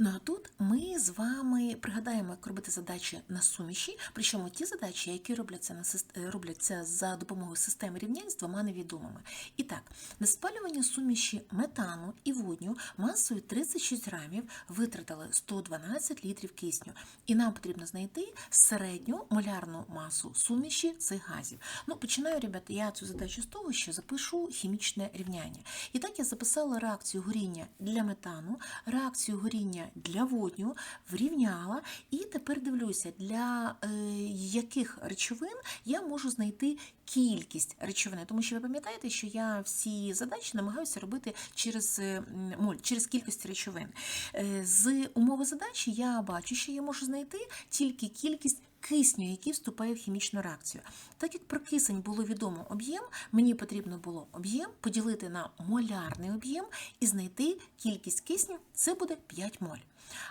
Ну а тут ми з вами пригадаємо, як робити задачі на суміші, причому ті задачі, які робляться на е, робляться за допомогою системи рівнянь з двома невідомими. І так, на спалювання суміші метану і водню масою 36 грамів витратили 112 літрів кисню. І нам потрібно знайти середню молярну масу суміші цих газів. Ну, починаю, ребята, я цю задачу з того, що запишу хімічне рівняння. І так я записала реакцію горіння для метану, реакцію горіння для водню, врівняла, і тепер дивлюся, для е, яких речовин я можу знайти кількість речовини. Тому що ви пам'ятаєте, що я всі задачі намагаюся робити через е, моль, через кількість речовин. Е, З умови задачі я бачу, що я можу знайти тільки кількість кисню, який вступає в хімічну реакцію. Так як про кисень було відомо об'єм, мені потрібно було об'єм поділити на молярний об'єм і знайти кількість кисню, це буде 5 моль.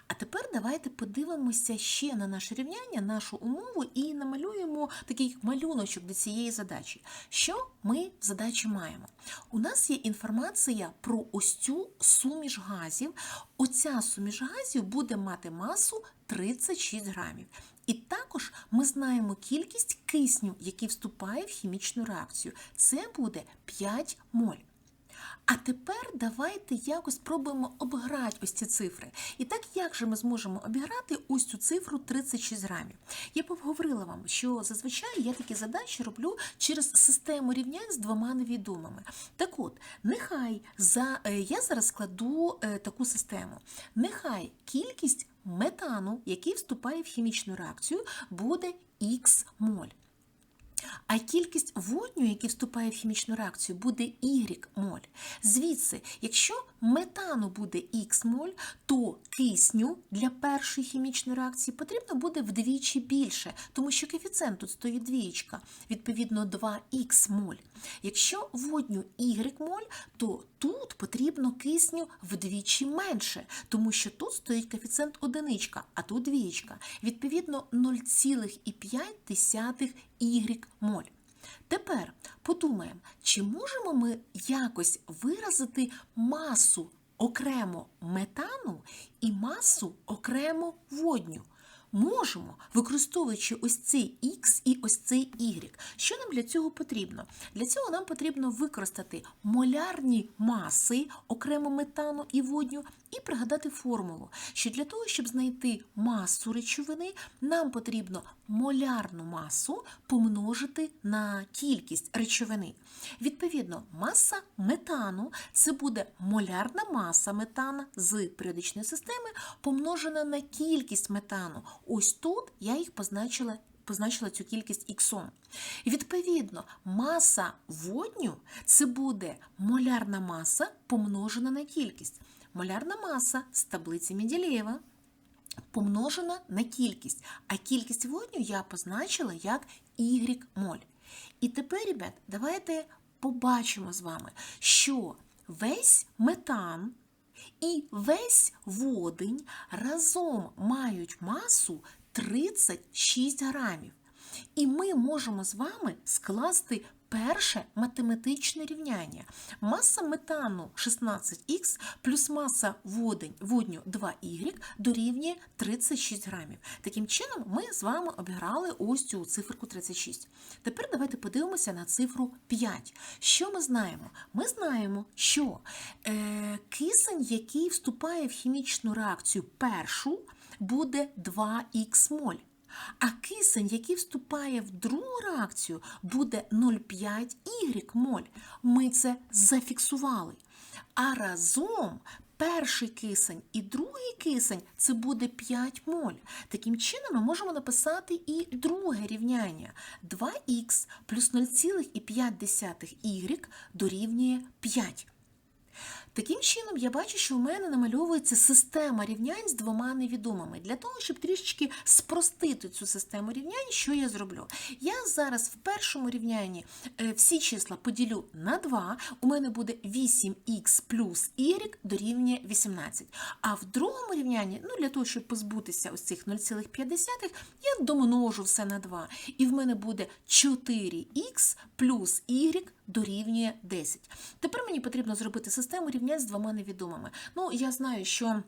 А тепер давайте подивимося ще на наше рівняння, нашу умову і намалюємо такий малюночок до цієї задачі. Що ми в задачі маємо? У нас є інформація про ось цю суміш газів. Оця суміш газів буде мати масу 36 грамів. І також ми знаємо кількість кисню, який вступає в хімічну реакцію. Це буде 5 моль. А тепер давайте якось спробуємо обграти ось ці цифри. І так як же ми зможемо обіграти ось цю цифру 36 грамів? Я поговорила вам, що зазвичай я такі задачі роблю через систему рівнянь з двома невідомими. Так от, нехай за е, я зараз складу е, таку систему. Нехай кількість метану, який вступає в хімічну реакцію, буде х моль. А кількість водню, який вступає в хімічну реакцію, буде y моль. Звідси, якщо метану буде х моль, то кисню для першої хімічної реакції потрібно буде вдвічі більше, тому що коефіцієнт тут стоїть двієчка, відповідно 2х моль. Якщо водню y моль, то тут потрібно кисню вдвічі менше, тому що тут стоїть коефіцієнт одиничка, а тут двієчка. Відповідно 0,5 y моль. Тепер подумаємо, чи можемо ми якось виразити масу окремо метану і масу окремо водню? Можемо, використовуючи ось цей Х і ось цей Y. Що нам для цього потрібно? Для цього нам потрібно використати молярні маси окремо метану і водню і пригадати формулу, що для того, щоб знайти масу речовини, нам потрібно молярну масу помножити на кількість речовини. Відповідно, маса метану це буде молярна маса метана з періодичної системи помножена на кількість метану. Ось тут я їх позначила. Позначила цю кількість іксом. І відповідно, маса водню це буде молярна маса помножена на кількість. Молярна маса з таблиці Менделєєва помножена на кількість, а кількість водню я позначила як y моль. І тепер, ребят, давайте побачимо з вами, що весь метан і весь водень разом мають масу 36 грамів. І ми можемо з вами скласти перше математичне рівняння. Маса метану 16х плюс маса водень, водню 2y дорівнює 36 грамів. Таким чином, ми з вами обіграли ось цю циферку 36. Тепер давайте подивимося на цифру 5. Що ми знаємо? Ми знаємо, що е, кисень, який вступає в хімічну реакцію першу, буде 2х моль. А кисень, який вступає в другу реакцію, буде 0,5 y моль. Ми це зафіксували. А разом перший кисень і другий кисень це буде 5 моль. Таким чином ми можемо написати і друге рівняння. 2х плюс 0,5 y дорівнює 5. Таким чином, я бачу, що у мене намальовується система рівнянь з двома невідомими. Для того, щоб трішечки спростити цю систему рівнянь, що я зроблю? Я зараз в першому рівнянні е, всі числа поділю на 2, у мене буде 8х плюс y дорівнює 18. А в другому рівнянні, ну для того, щоб позбутися ось цих 0,5, я домножу все на 2. І в мене буде 4х плюс y дорівнює 10. Тепер мені потрібно зробити систему рівнянь з двома невідомими. Ну, я знаю, що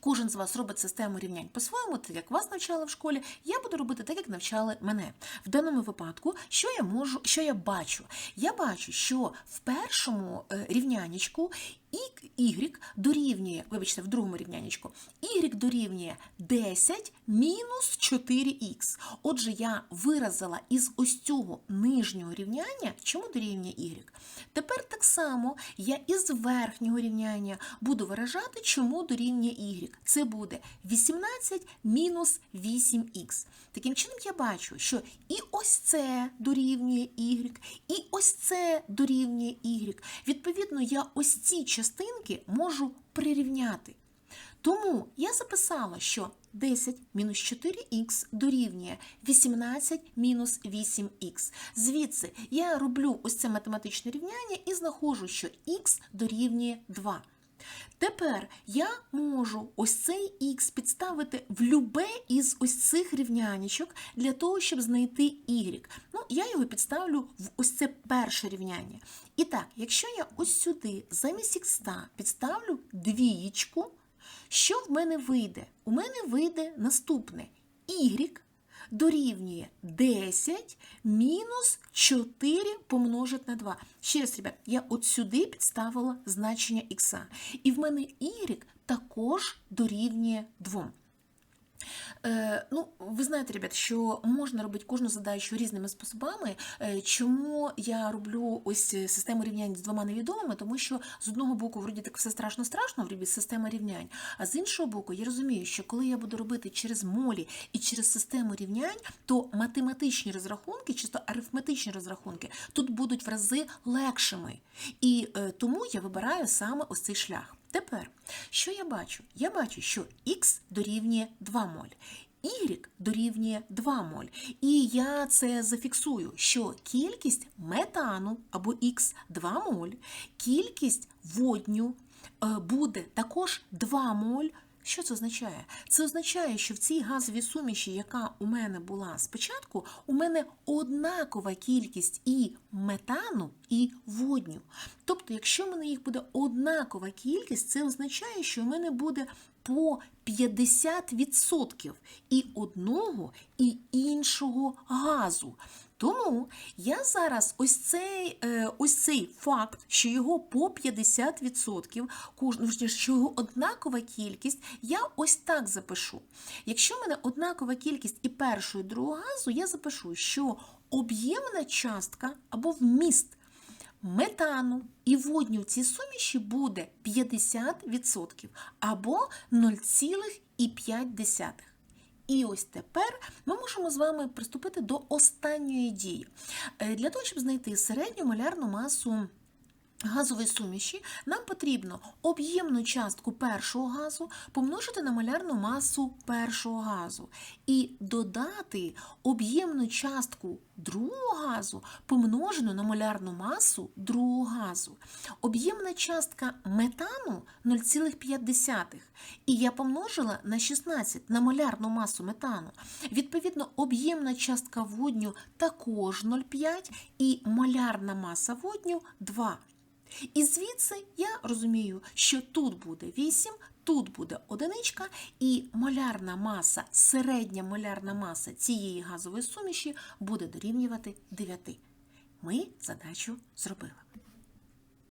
Кожен з вас робить систему рівнянь по-своєму, так як вас навчали в школі. Я буду робити так, як навчали мене. В даному випадку, що я можу, що я бачу? Я бачу, що в першому е, рівнянечку y дорівнює, вибачте, в другому рівнянечку, y дорівнює 10 мінус 4х. Отже, я виразила із ось цього нижнього рівняння, чому дорівнює y. Тепер так само я із верхнього рівняння буду виражати, чому дорівнює y. Це буде 18 мінус 8х. Таким чином я бачу, що і ось це дорівнює y, і ось це дорівнює y. Відповідно, я ось ці частинки можу прирівняти. Тому я записала, що 10 мінус 4х дорівнює 18 мінус 8х. Звідси я роблю ось це математичне рівняння і знаходжу, що х дорівнює 2. Тепер я можу ось цей х підставити в любе із ось цих рівнянечок для того, щоб знайти y. Ну, я його підставлю в ось це перше рівняння. І так, якщо я ось сюди замість х підставлю двієчку, що в мене вийде? У мене вийде наступне y дорівнює 10 мінус 4 помножить на 2. Ще раз, ребят, я от сюди підставила значення х. І в мене y також дорівнює 2. Е, ну, ви знаєте, ребят, що можна робити кожну задачу різними способами. Е, Чому я роблю ось систему рівнянь з двома невідомими? Тому що з одного боку, вроді так все страшно страшно, вроді система рівнянь. А з іншого боку, я розумію, що коли я буду робити через молі і через систему рівнянь, то математичні розрахунки, чисто арифметичні розрахунки, тут будуть в рази легшими. І тому я вибираю саме ось цей шлях. Тепер, що я бачу? Я бачу, що х дорівнює 2 моль, y дорівнює 2 моль. І я це зафіксую, що кількість метану або х 2 моль, кількість водню е, буде також 2 моль. Що це означає? Це означає, що в цій газовій суміші, яка у мене була спочатку, у мене однакова кількість і метану, і водню. Тобто, якщо в мене їх буде однакова кількість, це означає, що в мене буде по 50% і одного, і іншого газу. Тому я зараз ось цей е, ось цей факт, що його по 50%, кожен, що його однакова кількість, я ось так запишу. Якщо в мене однакова кількість і першого, і другого газу, я запишу, що об'ємна частка або вміст метану і водню в цій суміші буде 50% або 0,5. І ось тепер ми можемо з вами приступити до останньої дії. Е, Для того, щоб знайти середню малярну масу газової суміші, нам потрібно об'ємну частку першого газу помножити на малярну масу першого газу і додати об'ємну частку другого газу помножену на малярну масу другого газу. Об'ємна частка метану 0,5. І я помножила на 16 на малярну масу метану. Відповідно, об'ємна частка водню також 0,5 і малярна маса водню 2. І звідси я розумію, що тут буде 8, тут буде одиничка, і молярна маса, середня молярна маса цієї газової суміші буде дорівнювати 9. Ми задачу зробили.